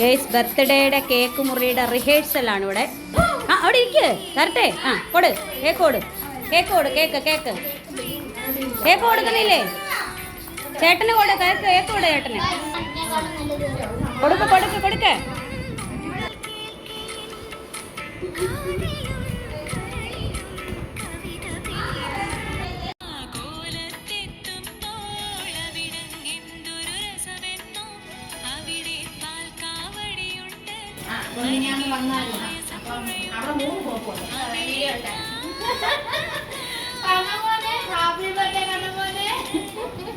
Guys ബർത്ത്ഡേയുടെ cake മുറിയുടെ rehearsal ആണ് ഇവിടെ. ആ അവിടെ ഇരിക്ക്. തരട്ടെ. ആ കൊടു. കേക്ക് കൊടു. കേക്ക് കൊടു. കേക്ക് കേക്ക് കേക്ക് കൊടുക്കുന്നില്ലേ? ചേട്ടന് കൊടു. കേക്ക് കേക്ക് കൊടു ചേട്ടന്. കൊടുക്ക് കൊടുക്ക് കൊടുക്ക.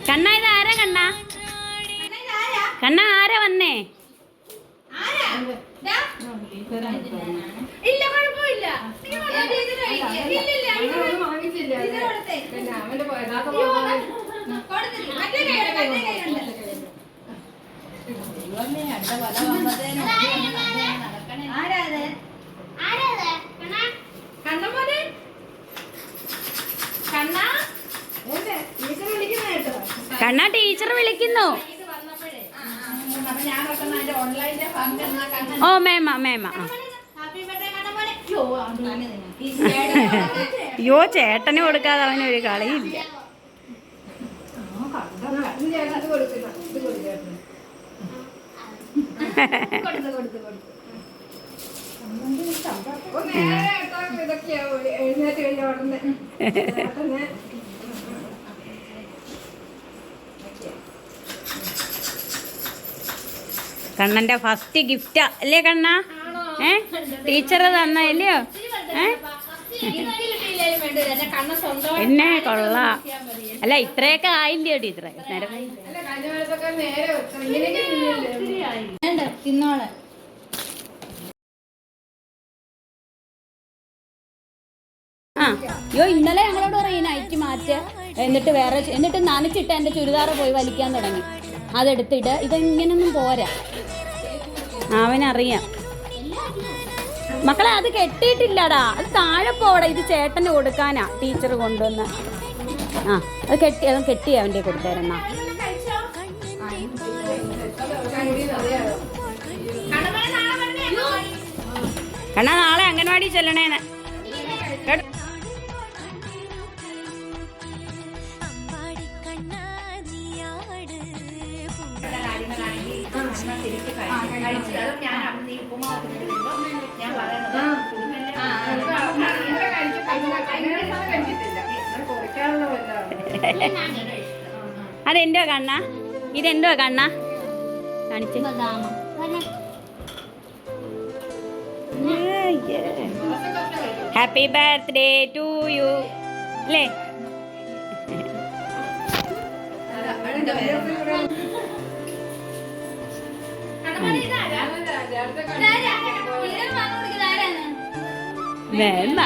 കണ്ണ ഇത് ആരാ കണ്ണ? കണ്ണ ആരാ വന്നേ? ഇല്ല കുഴപ്പമില്ല. കണ്ണമോനെ കണ്ണാ കണ്ണ ടീച്ചർ വിളിക്കുന്നു അപ്പൊ ഞാൻ വെക്കുന്ന അതിന്റെ ഓൺലൈനിന്റെ ഫണ്ട് എന്നാ കണ്ണൻ ഓ മേമ മേമ യോ ചേട്ടന് കൊടുക്കാതെ അവനൊരു കളിയില്ല ഇതൊക്കെയാ എഴുന്നേറ്റ് കഴിഞ്ഞ ഉടനെ കണ്ണന്റെ ഫസ്റ്റ് ഗിഫ്റ്റാ അല്ലേ കണ്ണ? ഏ? ടീച്ചർ തന്നല്ലയോ ഏ? എന്നെ കൊള്ളാ. അല്ല ഇത്രയൊക്കെ ആയില്ലേ ടീച്ചർ. തിന്നോളെ. ആ. അയ്യോ ഇന്നലെ ഞങ്ങളോട് പറയും നൈറ്റ് മാറ്റ്. എന്നിട്ട് വേറെ എന്നിട്ട് നനച്ചിട്ട് എന്റെ ചുരിദാറ് പോയി വലിക്കാൻ തുടങ്ങി. അതെടുത്തിട്ട് ഇതെങ്ങനൊന്നും പോരാ. അവനറിയാം. മക്കളെ അത് കെട്ടിയിട്ടില്ലടാ. അത് താഴെ പോവടാ. ഇത് ചേട്ടന് കൊടുക്കാനാ ടീച്ചർ കൊണ്ടുവന്ന്. ആ അത് കെട്ടി അത് കെട്ടി അവന്റെ കൊടുത്തായിരുന്ന കണ്ണാ നാളെ അംഗൻവാടി ചെല്ലണേന്ന്. ഞാൻ ഈ ഉപ്പുമാവ് തിന്നിട്ട് വരുമ്പോ ഞാൻ പറയുന്നത് ദിവസം കഴിച്ചിട്ടില്ല. അത് കുറയ്ക്കാനുള്ള വല്ലതാണ്. അതെന്തോ കണ്ണ? ഇതെന്തോ കണ്ണ? കാണിച്ച്. Happy birthday to you. അല്ലേ? വേണ്ട.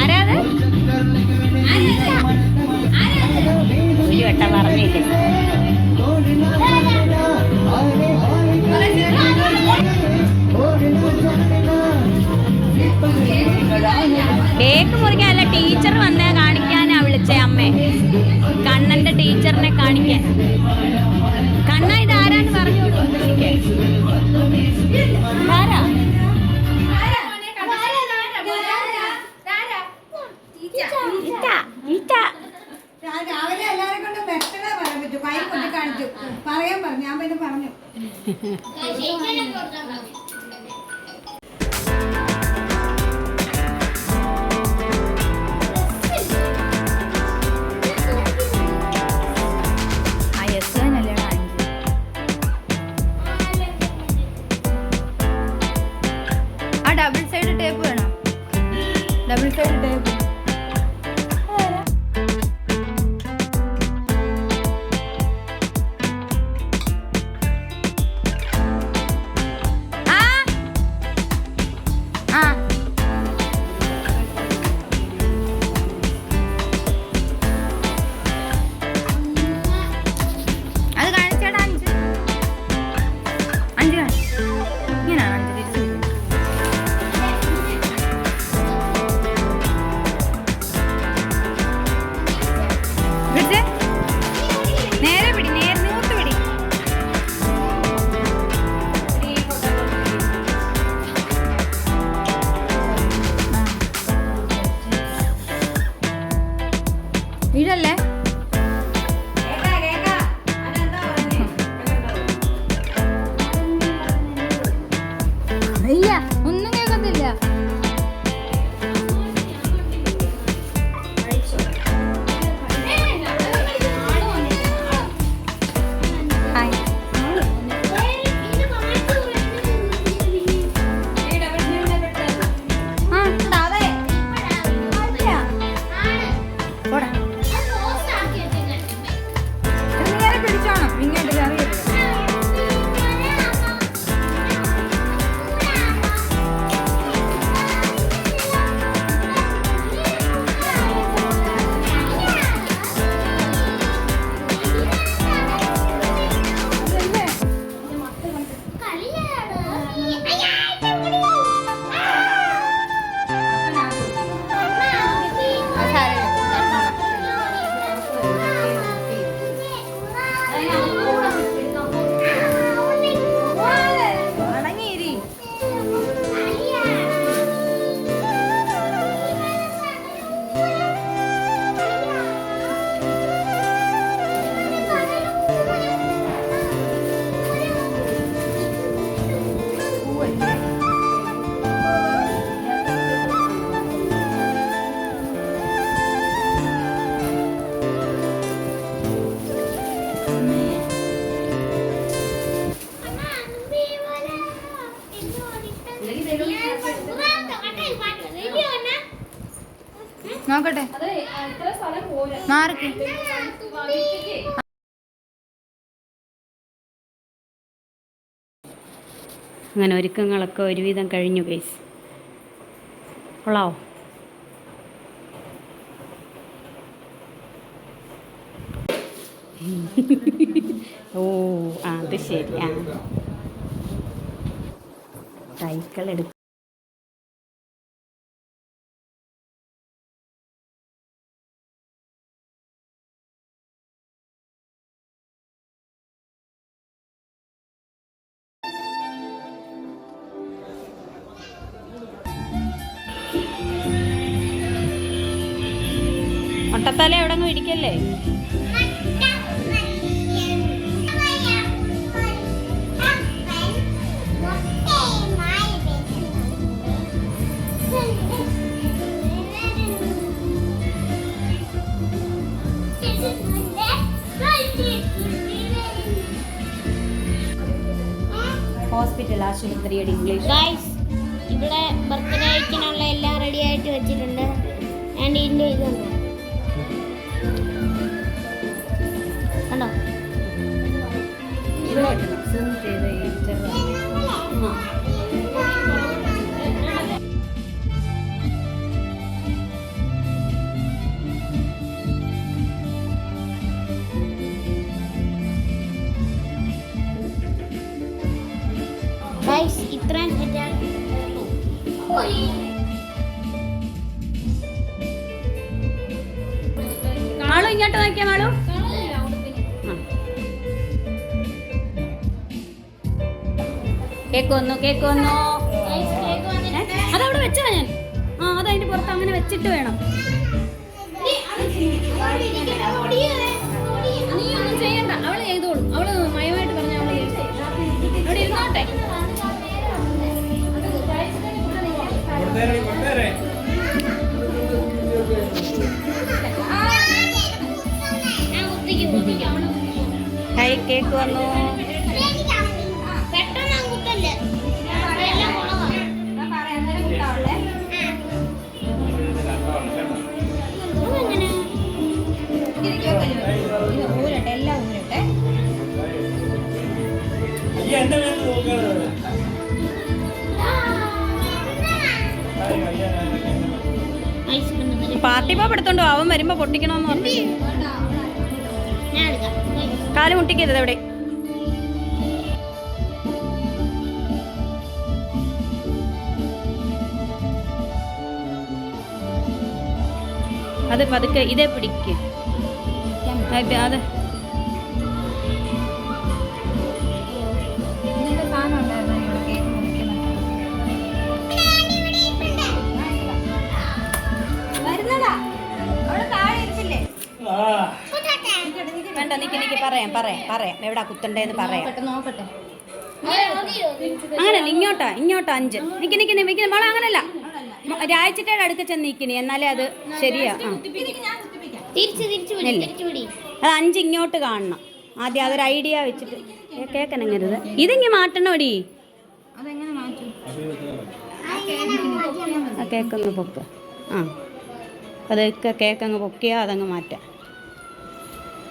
ആരാത്? വട്ടം പറഞ്ഞില്ലേ കേക്ക് മുറിക്കാനല്ല ടീച്ചർ വന്നേ കാണിക്കാനാ വിളിച്ചേ അമ്മേ. കണ്ണന്റെ ടീച്ചറിനെ കാണിക്കാൻ. ഡബിൾ സൈഡ് ടേപ്പ് വേണം? Double side tape. അങ്ങനെ ഒരുക്കങ്ങളൊക്കെ ഒരുവിധം കഴിഞ്ഞു ഗൈസ് കൊള്ളാവോ? ഓ അത് ശരി ആ. സൈക്കിൾ എടുക്കും മുട്ടത്തല എവിടെ അങ്ങ് ഇടിക്കല്ലേ? ഹോസ്പിറ്റൽ ആശുപത്രിയുടെ ഇംഗ്ലീഷ്. ഗൈസ് ഇവിടെ ബർത്ത്ഡേക്കിനുള്ള എല്ലാം റെഡി ആയിട്ട് വെച്ചിട്ടുണ്ട്. ഞാൻ ഇതിന്റെ ഇതുണ്ട് കണ്ടോ കേക്ക് വന്നു കേക്ക് വന്നു അതവിടെ വെച്ചാ ഞാൻ. ആ അതതിന്റെ പുറത്ത് അങ്ങനെ വെച്ചിട്ട് വേണം. നീ ഒന്നും ചെയ്യണ്ട. അവൾ ചെയ്തോളും. അവൾ മയമായിട്ട് പറഞ്ഞ അവൾ. അവിടെ ഇരുന്നോട്ടെ. കേക്ക് വന്നു. പാർട്ടി പോപ്പ് എടുത്തോണ്ടോ അവൻ വരുമ്പോ പൊട്ടിക്കണോന്ന് പറഞ്ഞു കാൽ മുട്ടിക്കരുത് എവിടെ അത് പതുക്കെ ഇതേ പിടിക്കേ. അത് വേണ്ട നിക്ക് നിക്ക് പറയാം പറയാം പറയാം. എവിടാ കുത്തണ്ടേന്ന് പറയാം. അങ്ങനെ ഇങ്ങോട്ടാ ഇങ്ങോട്ടാ അഞ്ച്. നിക്ക് നിക്ക് നിക്ക് മോളെ അങ്ങനല്ല. രാഴ്ചയുടെ അടുക്ക ചെന്ന് നിക്കിനി എന്നാലേ അത് ശരിയാ. അത് അഞ്ച് ഇങ്ങോട്ട് കാണണം. ആദ്യം അതൊരു ഐഡിയ വെച്ചിട്ട്. കേക്കനങ്ങരുത്. ഇതിങ്ങി മാറ്റണോടി? കേക്കങ്ങ് മാറ്റും? ആ കേക്കൊന്ന് പൊക്ക്. ആ. അത് കേക്കങ്ങ് പൊക്കിയാൽ അതങ്ങ് മാറ്റാം.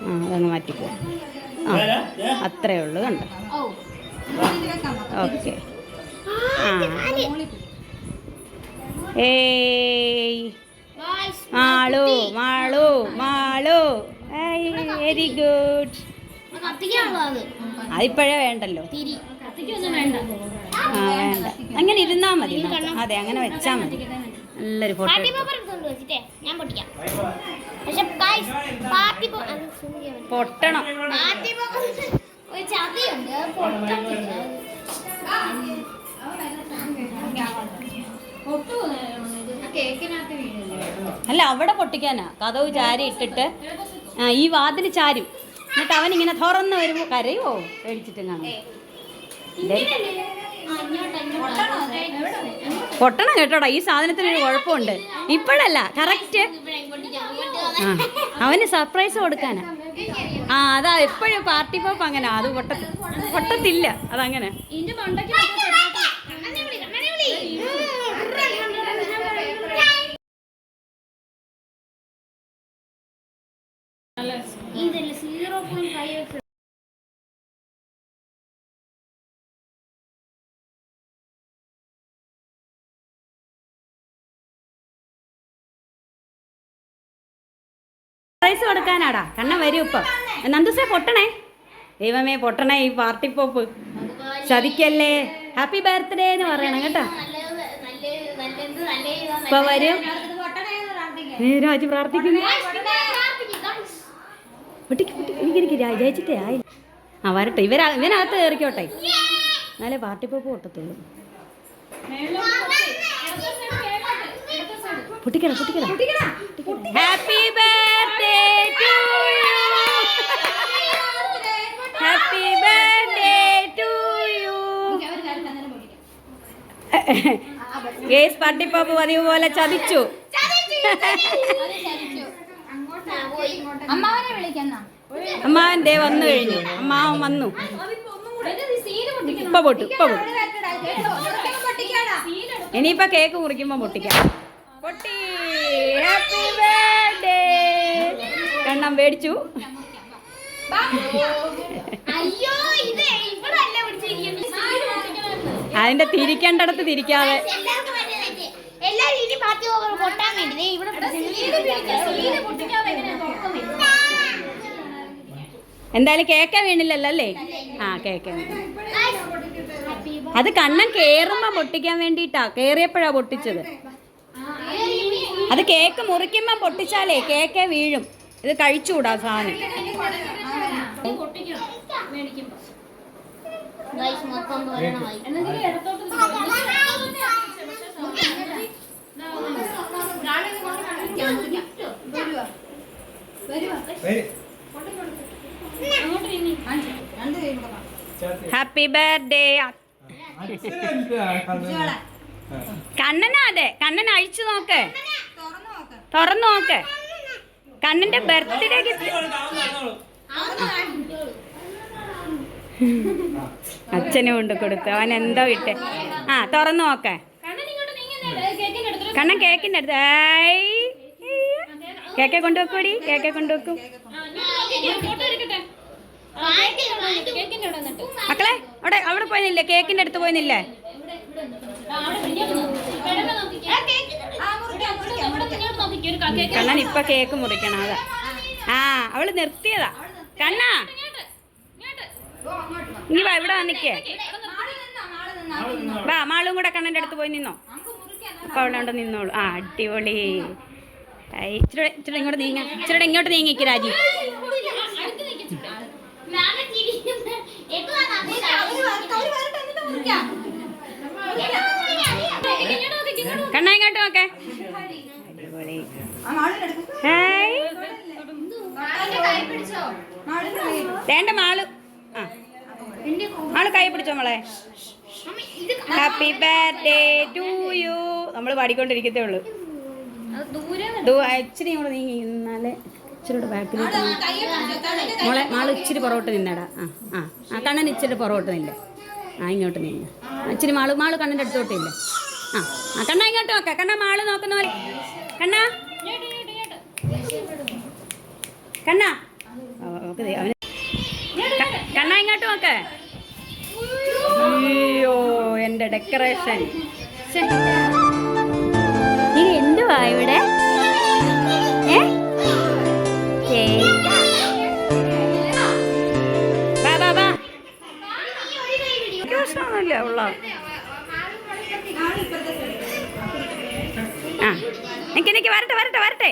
ആ അതങ്ങ് മാറ്റിക്കോ. ആ അത്രേ ഉള്ളൂ കണ്ടോ? ഓക്കെ. ആ. ഏയ്. മാളു മാളു മാളു. Very good. അതിപ്പോഴേ വേണ്ടല്ലോ. ആ വേണ്ട. അങ്ങനെ ഇരുന്നാ മതി അതെ അങ്ങനെ വെച്ചാ മതി. നല്ലൊരു ഫോട്ടോ വെച്ചിട്ടേ ഞാൻ പൊട്ടിക്കാം. പക്ഷെ പാർട്ടി പൊട്ടണം. പാർട്ടി ഒരു ചതിയുണ്ട്. പൊട്ടത്തില്ല അല്ല അവിടെ പൊട്ടിക്കാനാ. കഥവ് ചാരി ഇട്ടിട്ട് ആ ഈ വാതിൽ ചാരും. എന്നിട്ട് അവൻ ഇങ്ങനെ തുറന്ന് വരുമ്പോ കരയോ? പേടിച്ചിട്ട് കാണും. പൊട്ടണം കേട്ടോടാ ഈ സാധനത്തിന് ഒരു കുഴപ്പമുണ്ട്. ഇപ്പോഴല്ല കറക്റ്റ് അവന് സർപ്രൈസ് കൊടുക്കാനാ. ആ അതാ എപ്പോഴും പാർട്ടി പോപ്പ് അങ്ങനെ അത് പൊട്ട പൊട്ടത്തില്ല അതങ്ങനെ. സർപ്രൈസ് കൊടുക്കാനാടാ. കണ്ണ വരും ഇപ്പം. നന്ദുസേ പൊട്ടണേ. ദൈവമേ പൊട്ടണേ ഈ പാർട്ടി പോപ്പ്. ചതിക്കല്ലേ? ഹാപ്പി ബർത്ത്ഡേ എന്ന് പറയണം കേട്ടോ. ഇപ്പൊ വരും. രാജ് പ്രാർത്ഥിക്കുന്നു. ജയിച്ചിട്ടേ ആയി ആ വരട്ടെ. ഇവര ഇവനകത്ത് കയറിക്കോട്ടെ. എന്നാലേ പാർട്ടി പോപ്പ് പൊട്ടത്തുള്ളൂ. പൊട്ടിക്കട പൊട്ടിക്കണം happy birthday to you happy birthday to you guys പട്ടിപ്പാപ്പ് പതിവ് പോലെ ചതിച്ചു. അമ്മാവൻ ദേ വന്നു കഴിഞ്ഞു. അമ്മാവൻ വന്നു. ഇപ്പൊ പൊട്ടു ഇപ്പൊ പൊട്ടു. ഇനിയിപ്പൊ കേക്ക് മുറിക്കുമ്പോ പൊട്ടിക്കാം. പൊട്ടി. ഹാപ്പി ബർത്ത്ഡേ കണ്ണം മേടിച്ചു. അയ്യോ ഇത് ഇവിടെ അല്ല പിടിച്ചിരിക്കുന്നത് അതിന്റെ തിരിക്കേണ്ടടത്ത് തിരിക്കാതെ. എല്ലാവർക്കും വലിയ തെറ്റ്. എല്ലാരും ഇനി പാത്തി പോകാൻ പൊട്ടാൻ വേണ്ടി. ദേ ഇവിടെ എന്തായാലും കേക്ക വീണില്ലല്ലോ അല്ലേ? ആ കേക്ക അത് കണ്ണൻ കേറുമ്പോ പൊട്ടിക്കാൻ വേണ്ടിട്ടാ കേറിയപ്പോഴാ പൊട്ടിച്ചത്. അത് കേക്ക് മുറിക്കുമ്പോ പൊട്ടിച്ചാലേ കേക്കേ വീഴും. ഇത് കഴിച്ചുകൂടാ സാധനം. ഹാപ്പി ബർത്ത്ഡേ കണ്ണനാ അതെ. കണ്ണൻ അഴിച്ചു നോക്ക്. തുറന്നു നോക്കേ. കണ്ണന്റെ ബർത്ത്ഡേ ഗിഫ്റ്റ് അച്ഛനും കൊണ്ട് കൊടുത്തു. അവൻ എന്തോ ഇട്ട്. ആ തുറന്നു നോക്കേ. കണ്ണൻ കേക്കിന്റെ അടുത്ത്. കേക്കെ കൊണ്ടുവെക്കൂടി കേക്കെ കൊണ്ടുവെക്കും മക്കളെ അവിടെ അവിടെ പോയിന്നില്ലേ കേക്കിന്റെ അടുത്ത് പോയിന്നില്ലേ കണ്ണൻ ഇപ്പൊ കേക്ക് മുറിക്കണം അതാ. ആ അവൾ നിർത്തിയതാ. കണ്ണ. നീ വാ ഇവിടെ വന്നിക്കേ വാ മാളും കൂടെ കണ്ണന്റെ അടുത്ത് പോയി നിന്നോ. അപ്പൊ അവിടെ കൊണ്ട് നിന്നോളൂ. ആ അടിപൊളി. ഐ, ഇച്ചിരി ഇച്ചിരി ഇങ്ങോട്ട് നീങ്ങ ഇച്ചിരി ഇങ്ങോട്ട് നീങ്ങിക്ക് രാജി. കണ്ണ ഇങ്ങോട്ട് നോക്കേ. ഹായ്. വേണ്ട മാൾ. ആ. മാൾ കൈ പിടിച്ചോ മോളെ. ഹാപ്പി ബർത്ത്ഡേ ടു യു നമ്മൾ പാടിക്കൊണ്ടിരിക്കത്തേ ഉള്ളൂ. ഇച്ചിരി കൂടെ നീ എന്നാലേ ഇച്ചിരി കൂടെ ബാക്കിലോട്ട്. മോളെ മാൾ ഇച്ചിരി പുറകോട്ട് നിന്നടാ ആ ആ. ആ കണ്ണൻ ഇച്ചിരി പുറകോട്ട് നില്ല ആ ഇങ്ങോട്ട് നീങ്ങ. ഇച്ചിരി മാൾ മാൾ കണ്ണന്റെ അടുത്തോട്ടില്ല ആ ആ കണ്ണ ഇങ്ങോട്ട് നോക്കാം. കണ്ണ മാൾ നോക്കുന്ന പോലെ. കണ്ണ. കണ്ണ. കണ്ണ ഇങ്ങോട്ട് നോക്ക്. അയ്യോ എന്റെ ഡെക്കറേഷൻ. ഇത് എന്തുവാ ഇവിടെ? ഏ? പ്രശ്നമൊന്നുമില്ല ഉള്ള. ആ. എനിക്ക് എനിക്ക് വരട്ടെ വരട്ടെ വരട്ടെ.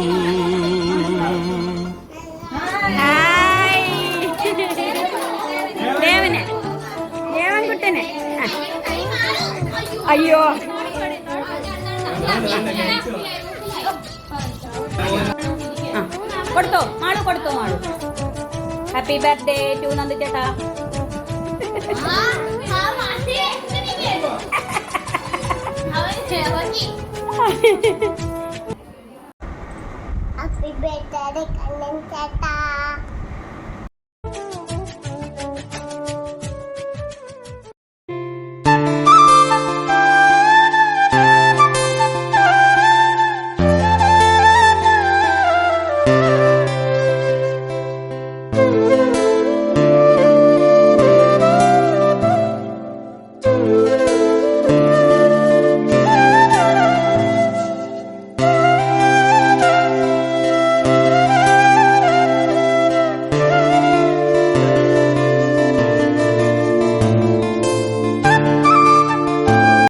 Hi ദേവന് ദേവൻ കുട്ടനെ ആ. അയ്യോ കൊടുത്തോ മാളു കൊടുത്തോ മാളു ഹാപ്പി ബർത്ത്ഡേ ടു നന്ദി ചേട്ടാ അവൻ